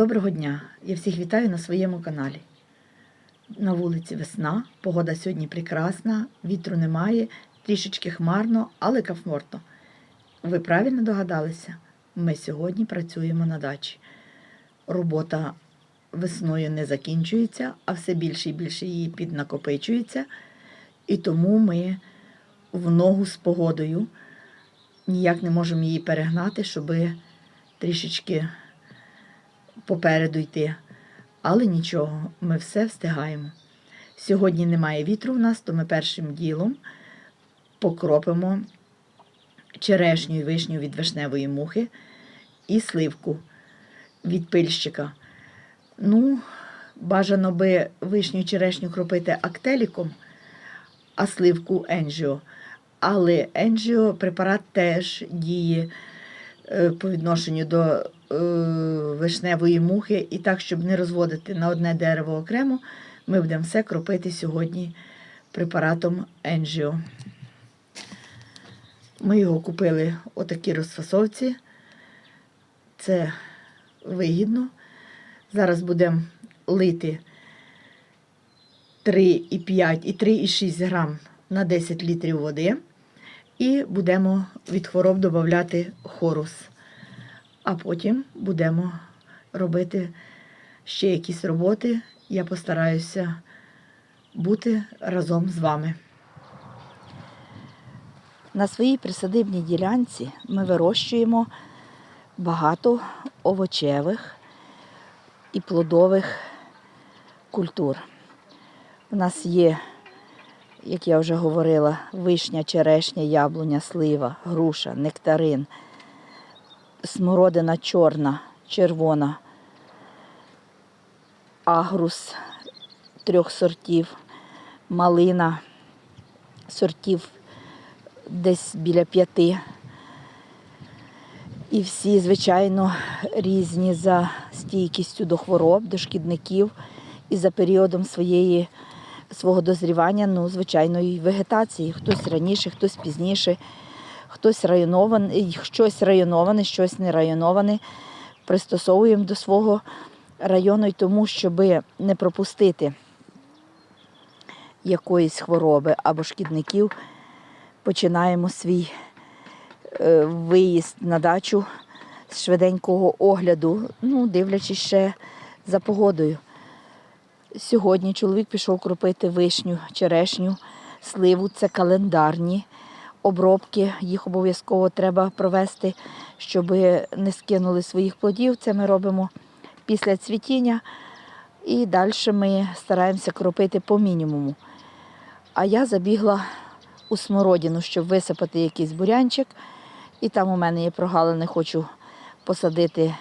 Доброго дня! Я всіх вітаю на своєму каналі. На вулиці весна, погода сьогодні прекрасна, вітру немає, трішечки хмарно, але комфортно. Ви правильно догадалися? Ми сьогодні працюємо на дачі. Робота весною не закінчується, а все більше і більше її піднакопичується. І тому ми в ногу з погодою ніяк не можемо її перегнати, щоб трішечки попереду йти. Але нічого, ми все встигаємо. Сьогодні немає вітру в нас, то ми першим ділом покропимо черешню і вишню від вишневої мухи і сливку від пильщика. Ну, бажано би вишню і черешню кропити актеліком, а сливку енжіо. Але енжіо препарат теж діє е, по відношенню до вишневої мухи. І так, щоб не розводити на одне дерево окремо, ми будемо все кропити сьогодні препаратом енжіо. Ми його купили у такій розфасовці. Це вигідно. Зараз будемо лити 3,5 і 3,6 грам на 10 літрів води. І будемо від хвороб додати хорус. А потім будемо робити ще якісь роботи. Я постараюся бути разом з вами. На своїй присадибній ділянці ми вирощуємо багато овочевих і плодових культур. У нас є, як я вже говорила, вишня, черешня, яблуня, слива, груша, нектарин, смородина чорна, червона, агрус трьох сортів, малина сортів десь біля п'яти. І всі, звичайно, різні за стійкістю до хвороб, до шкідників і за періодом своєї, свого дозрівання, ну, звичайно, і вегетації. Хтось раніше, хтось пізніше, хтось районований, щось районоване, щось не районоване. Пристосовуємо до свого району і тому, щоб не пропустити якоїсь хвороби або шкідників, починаємо свій е, виїзд на дачу з швиденького огляду, ну, дивлячись ще за погодою. Сьогодні чоловік пішов кропити вишню, черешню, сливу це календарні обробки. Їх обов'язково треба провести, щоб не скинули своїх плодів. Це ми робимо після цвітіння. І далі ми стараємося кропити по мінімуму. А я забігла у смородину, щоб висипати якийсь бурянчик. І там у мене є прогалини, хочу посадити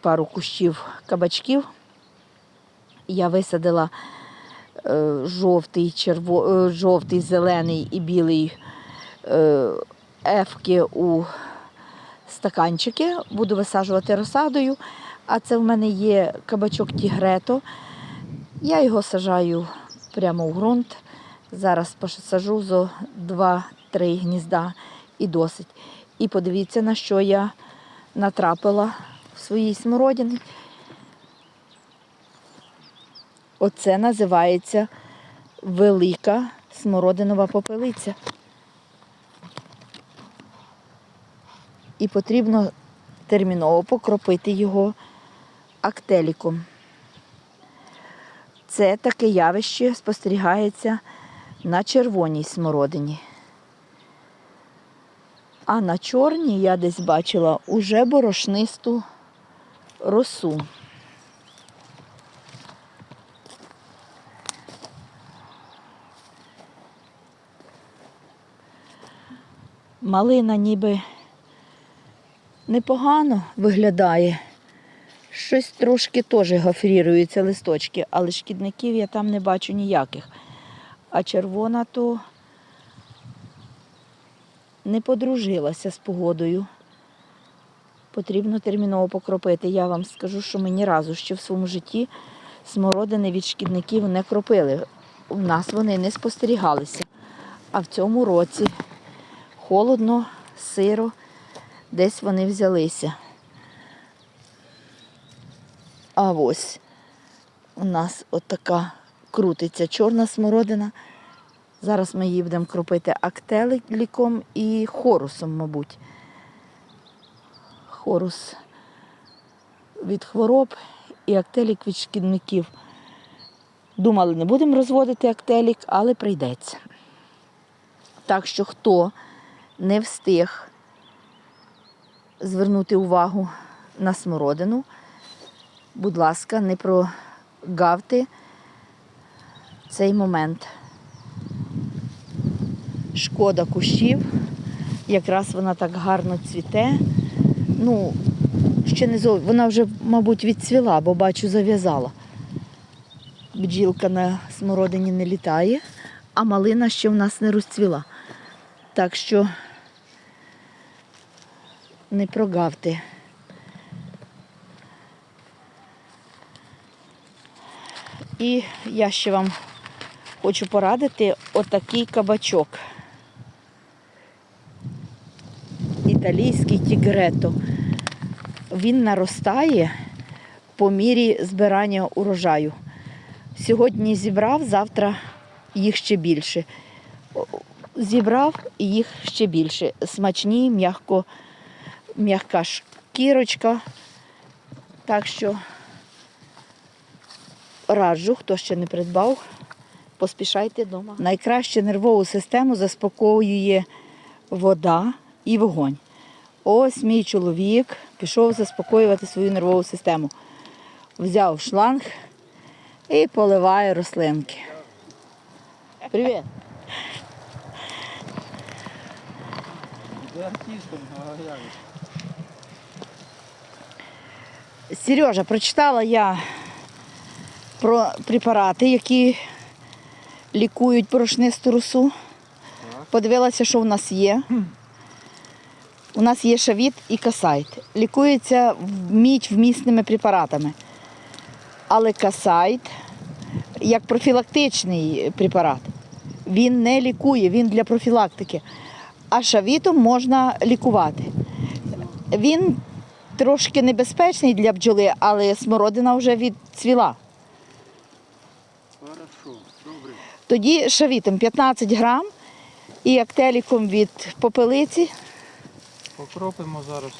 пару кущів кабачків. Я висадила жовтий, черво, е, жовтий, зелений і білий е, ефки у стаканчики. Буду висаджувати розсадою. А це в мене є кабачок Тігрето. Я його сажаю прямо у ґрунт. Зараз посаджу зо 2-3 гнізда і досить. І подивіться, на що я натрапила в своїй смородині. Оце називається велика смородинова попелиця. І потрібно терміново покропити його актеліком. Це таке явище спостерігається на червоній смородині. А на чорній я десь бачила уже борошнисту росу. Малина ніби непогано виглядає. Щось трошки теж гофріруються листочки, але шкідників я там не бачу ніяких. А червона то не подружилася з погодою. Потрібно терміново покропити. Я вам скажу, що ми ні разу ще в своєму житті смородини від шкідників не кропили. У нас вони не спостерігалися. А в цьому році холодно, сиро, десь вони взялися. А ось у нас отака крутиться чорна смородина. Зараз ми її будемо кропити актеліком і хорусом, мабуть. Хорус від хвороб і актелік від шкідників. Думали, не будемо розводити актелік, але прийдеться. Так що хто не встиг звернути увагу на смородину, будь ласка, не прогавте цей момент. Шкода кущів, якраз вона так гарно цвіте. Ну, ще не зов... вона вже, мабуть, відцвіла, бо бачу, зав'язала. Бджілка на смородині не літає, а малина ще в нас не розцвіла. Так що не прогавте. І я ще вам хочу порадити отакий кабачок. Італійський тігрето. Він наростає по мірі збирання урожаю. Сьогодні зібрав, завтра їх ще більше. Зібрав їх ще більше. Смачні, м'яко, м'яка шкірочка. Так що раджу, хто ще не придбав, поспішайте вдома. Найкраще нервову систему заспокоює вода і вогонь. Ось мій чоловік пішов заспокоювати свою нервову систему. Взяв шланг і поливає рослинки. Привіт. Ти артистом, а як? же? Сережа, прочитала я про препарати, які лікують порошнисту росу. Подивилася, що в нас є. У нас є шавіт і касайт. Лікується в- мідь вмісними препаратами. Але касайт, як профілактичний препарат, він не лікує, він для профілактики. А шавітом можна лікувати. Він трошки небезпечний для бджоли, але смородина вже відцвіла. Тоді шавітом 15 грам і актеліком від попелиці. Покропимо зараз.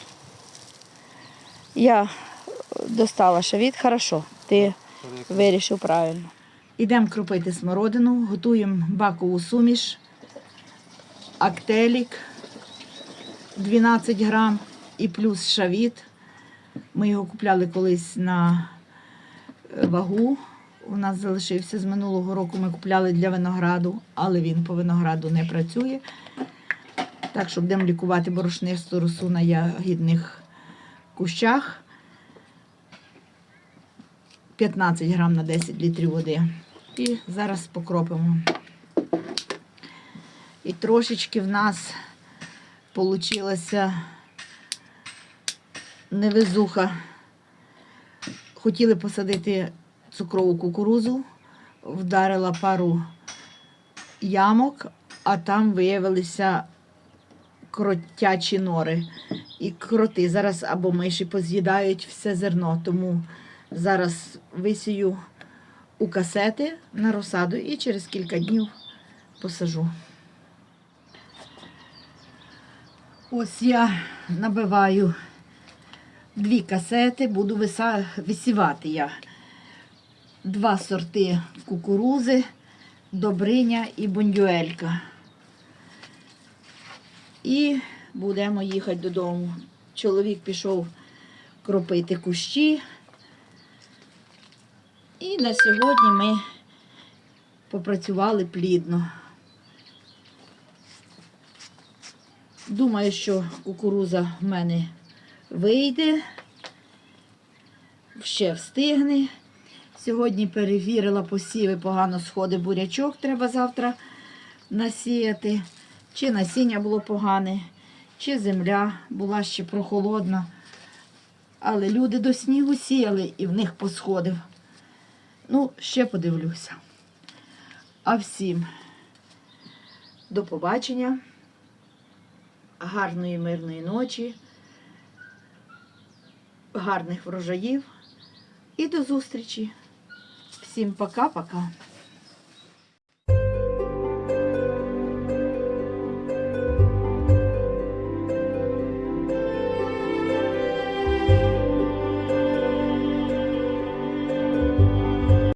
Я достала шавіт, хорошо, ти вирішив правильно. Ідемо кропити смородину, готуємо бакову суміш, актелік 12 грам і плюс шавіт. Ми його купляли колись на е, вагу. У нас залишився з минулого року. Ми купляли для винограду, але він по винограду не працює. Так що будемо лікувати борошнисту росу на ягідних кущах. 15 грам на 10 літрів води. І зараз покропимо. Трошечки в нас получилася невезуха. Хотіли посадити цукрову кукурузу, вдарила пару ямок, а там виявилися кротячі нори і кроти. Зараз або миші поз'їдають все зерно, тому зараз висію у касети на розсаду і через кілька днів посажу. Ось я набиваю дві касети, буду висівати я два сорти кукурузи, добриня і бондюелька. І будемо їхати додому. Чоловік пішов кропити кущі. І на сьогодні ми попрацювали плідно. Думаю, що кукуруза в мене вийде, ще встигне. Сьогодні перевірила посіви, погано сходить бурячок, треба завтра насіяти. Чи насіння було погане, чи земля була ще прохолодна. Але люди до снігу сіяли і в них посходив. Ну, ще подивлюся. А всім до побачення, гарної мирної ночі, гарних врожаїв, І до зустрічі. Всім пока-пока.